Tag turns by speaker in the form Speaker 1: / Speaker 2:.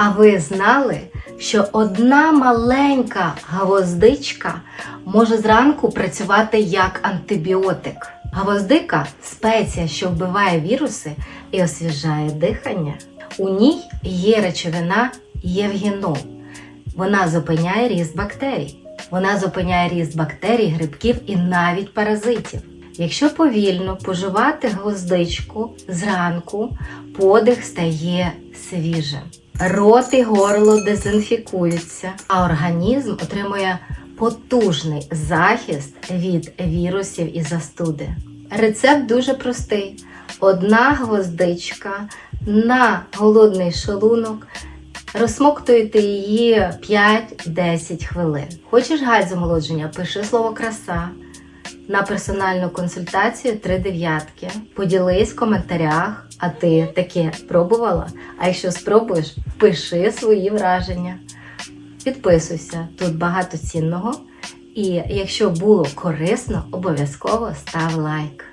Speaker 1: А ви знали, що одна маленька гвоздичка може зранку працювати як антибіотик? Гвоздика спеція, що вбиває віруси і освіжає дихання. У ній є речовина євгенол. Вона зупиняє ріст бактерій. Вона зупиняє ріст бактерій, грибків і навіть паразитів. Якщо повільно поживати гвоздичку зранку, подих стає свіжим. Рот і горло дезінфікуються, а організм отримує потужний захист від вірусів і застуди. Рецепт дуже простий: одна гвоздичка на голодний шлунок. Розсмоктуйте її 5-10 хвилин. Хочеш гайд з омолодження? Пиши слово краса на персональну консультацію три дев'ятки. Поділись в коментарях, а ти таке пробувала? А якщо спробуєш, пиши свої враження. Підписуйся, тут багато цінного. І якщо було корисно, обов'язково став лайк.